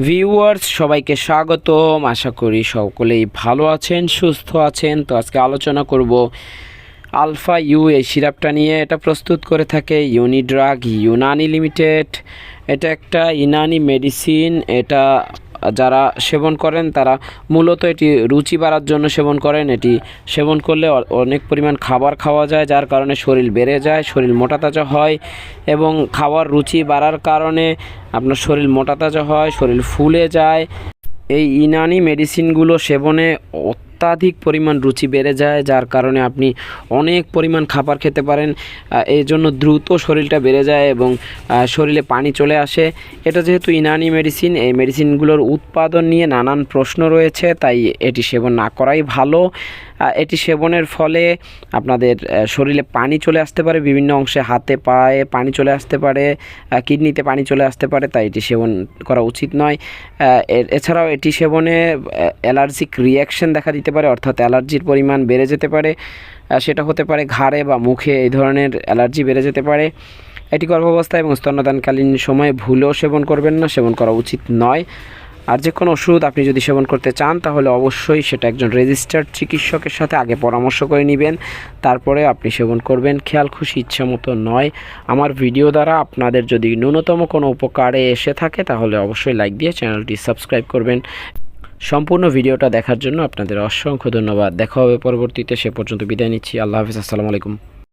Viewers সবাইকে স্বাগতম। আশা করি সকলেই ভালো আছেন, সুস্থ আছেন। তো আজকে আলোচনা করব আলফা ইউ এই সিরাপটা নিয়ে। এটা প্রস্তুত করে থাকে ইউনিড্রাগ ইউনানি লিমিটেড এটা একটা ইনানি মেডিসিন এটা যারা সেবন করেন, তারা মূলত এটি রুচি বাড়ার জন্য সেবন করেন। এটি সেবন করলে অনেক পরিমাণ খাবার খাওয়া যায়, যার কারণে শরীর বেড়ে যায়, শরীর মোটা তাজা হয় এবং খাওয়ার রুচি বাড়ার কারণে আপনার শরীর মোটা তাজা হয়, শরীর ফুলে যায়। এই ইনানি মেডিসিনগুলো সেবনে অত্যাধিক পরিমাণ রুচি বেড়ে যায়, যার কারণে আপনি অনেক পরিমাণ খাবার খেতে পারেন। এই জন্য দ্রুত শরীরটা বেড়ে যায় এবং শরীরে পানি চলে আসে। এটা যেহেতু ইনানি মেডিসিন এই মেডিসিনগুলোর উৎপাদন নিয়ে নানান প্রশ্ন রয়েছে, তাই এটি সেবন না করাই ভালো। এটি সেবনের ফলে আপনাদের শরীরে পানি চলে আসতে পারে, বিভিন্ন অংশে হাতে পায়ে পানি চলে আসতে পারে কিডনিতে পানি চলে আসতে পারে, তাই এটি সেবন করা উচিত নয়। এছাড়াও এটি সেবনে অ্যালার্জিক রিয়াকশন দেখা দিতে পারে, অর্থাৎ অ্যালার্জির পরিমাণ বেড়ে যেতে পারে। সেটা হতে পারে ঘাড়ে বা মুখে এই ধরনের অ্যালার্জি বেড়ে যেতে পারে। এটি গর্ভাবস্থা এবং স্তন্যদানকালীন সময়ে ভুলেও সেবন করবেন না, সেবন করা উচিত নয়। আর যে কোনো ওষুধ আপনি যদি সেবন করতে চান, তাহলে অবশ্যই সেটা একজন রেজিস্টার্ড চিকিৎসকের সাথে আগে পরামর্শ করে নেবেন। তারপরে আপনি সেবন করবেন, খেয়াল খুশি, ইচ্ছা মতো নয়। আমার ভিডিও দ্বারা আপনাদের যদি ন্যূনতম কোনো উপকারে এসে থাকে, তাহলে অবশ্যই লাইক দিয়ে চ্যানেলটি সাবস্ক্রাইব করবেন। সম্পূর্ণ ভিডিওটা দেখার জন্য আপনাদের অসংখ্য ধন্যবাদ। দেখা হবে পরবর্তীতে, সে পর্যন্ত বিদায় নিচ্ছি। আল্লাহ হাফিজ, আসসালামু আলাইকুম।